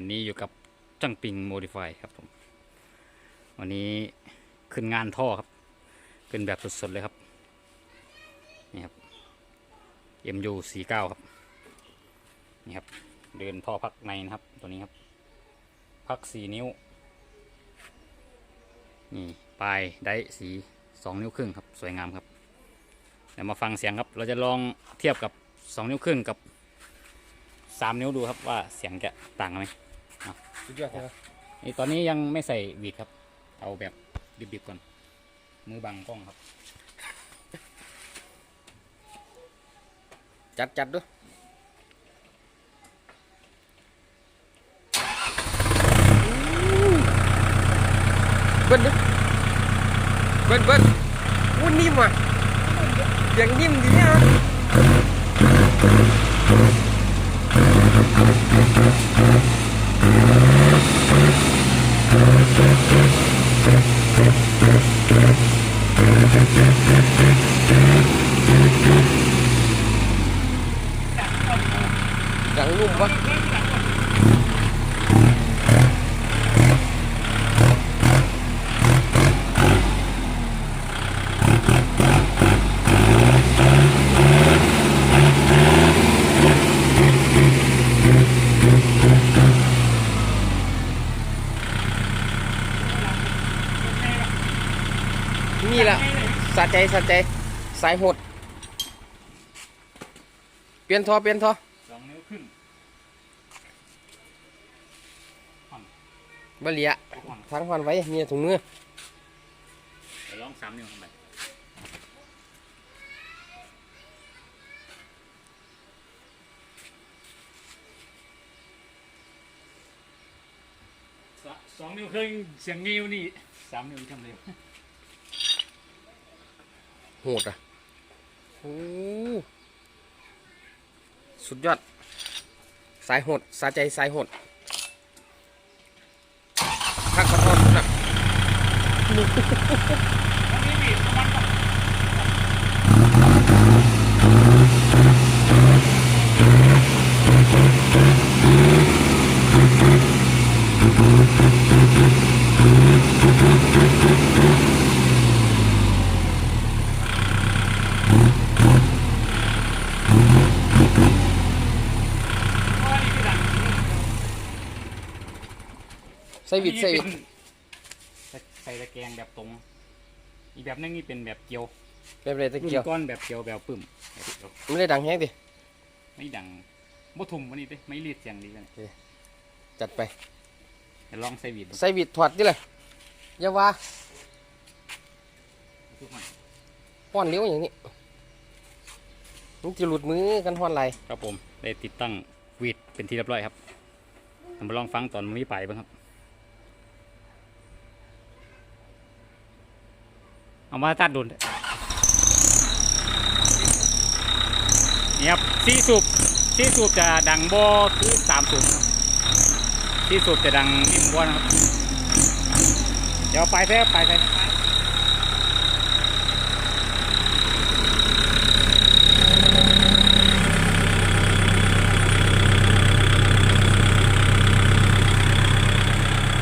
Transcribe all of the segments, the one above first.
วันนี้อยู่กับจังปิงโมดิฟายครับผม วันนี้ขึ้นงานท่อครับ ขึ้นแบบสดๆเลยครับ นี่ครับ MU 49ครับ นี่ครับ เดินท่อพักในนะครับ ตัวนี้ครับ พัก 4 นิ้ว นี่ปลายได้สี 2 นิ้วครึ่งครับ สวยงามครับ เดี๋ยวมาฟังเสียงครับ เราจะลองเทียบกับ 2 นิ้วครึ่งกับ 3 นิ้วดูครับว่าเสียงจะต่างกันไหม สุดยอดเลยนี่ตอนนี้ยังไม่ใส่วีดครับ เอาแบบดิบๆก่อน มือบังกล้องครับ จัดจัดด้วยเบิ้ลดิเบิ้ลเบิ้ลอู้นิ่มอะเสียงนิ่มดีเนี่ยนะ ดังนุ่มปะนี่ละสะใจสะใจ สายหด เปลี่ยนทอเปลี่ยนทอสองนิ้วครึ่ง บเหลียทั้งวันไว้มีถุงมือเดี๋ยวลองสามนิ้วเข้าไปสะสองนิ้วครึ่งเสียงนิ้วนี่สามนิ้วทำเร็วโหดอะโอ้สุดยอด สายโหด สาใจสายโหดพักขอโทษนะ ใส่วิดใส่วิดใส่ตะแกรงแบบตรง อีกแบบนึงนี่เป็นแบบเกลียวแบบไรตะรุ่นเกียวก้อนแบบเกลียวแบบปึ้มไม่ได้ดังแฮงดิ ไม่ดังบ่ทุ่มวันนี้เด้ไม่รีดเสียงดีกันจัดไป เดี๋ยวลองใส่วีดดูใส่วิดถอดดิเลยอย่าว่าทุกคนห้อนเลี้ยวอย่างนี้มันจะหลุดมือกันห้อนไหลครับผมได้ติดตั้งวีดเป็นที่เรียบร้อยครับเรามาลองฟังตอนมันมีไปบ้างครับ เอามาตัดดุนนี่ครับซีสูบซีสูบจะดังบ่คือสามสูบครับซีสูบจะดังนิ่มกว่านะครับ เดี๋ยวไปแท้ไปแท้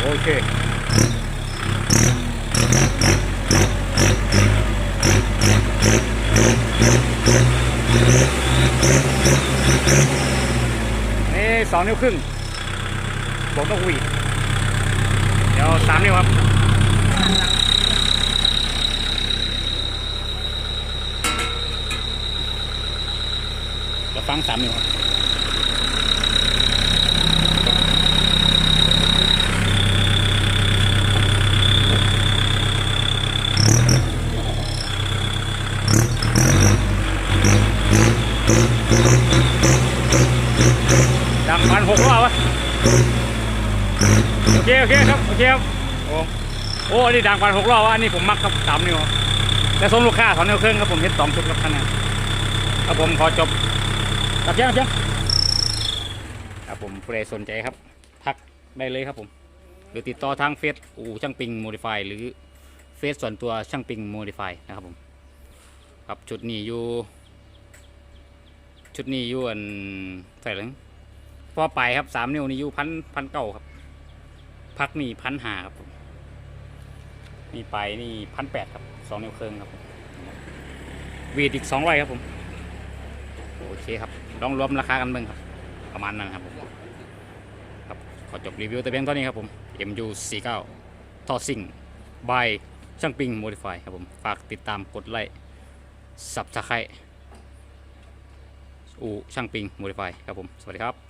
โอเค นี้สองนิ้วครึ่งบอกต้องหวีดเดี๋ยวสามนิ้วครับจะฟังสามนิ้วครับดังพันหกรอบ วะโอเคโอเคครับโอเคครับโอ้โอ้อันนี้ดังพันหกรอบวะอันนี้ผมมักครับสามนิ้วแต่ส่งลูกค้าสองนิ้วครึ่งครับผมเฮ็ดสองชุดครับท่านนะครับผมขอจบตัดเชียงเชียงครับผมผู้ใดสนใจครับ ทักได้เลยครับผม หรือติดต่อทางเฟซอู่ช่างปิงโมดิฟายหรือเฟซส่วนตัวช่างปิงโมดิฟายนะครับผม ครับชุดนี้อยู่ ชุดนี้อยู่อันใส่หลัง พอไปครับสามนิ้วนี่อยู่พันพันเก้าครับ พักนี่พันหาครับนี่ไปนี่พันแปดครับสองนิ้วครึ่งครับวีดอีกสองร้อยครับผมโอเคครับลองรวมราคากันเบิ่งครับ ประมาณนั้นครับผมครับขอจบรีวิวแต่เพียงเท่านี้ครับผม MU49 ทอซิงบายช่างปิงโมดิฟายครับผม ฝากติดตามกดไลค์สับสไครอูช่างปิงโมดิฟายครับผม สวัสดีครับ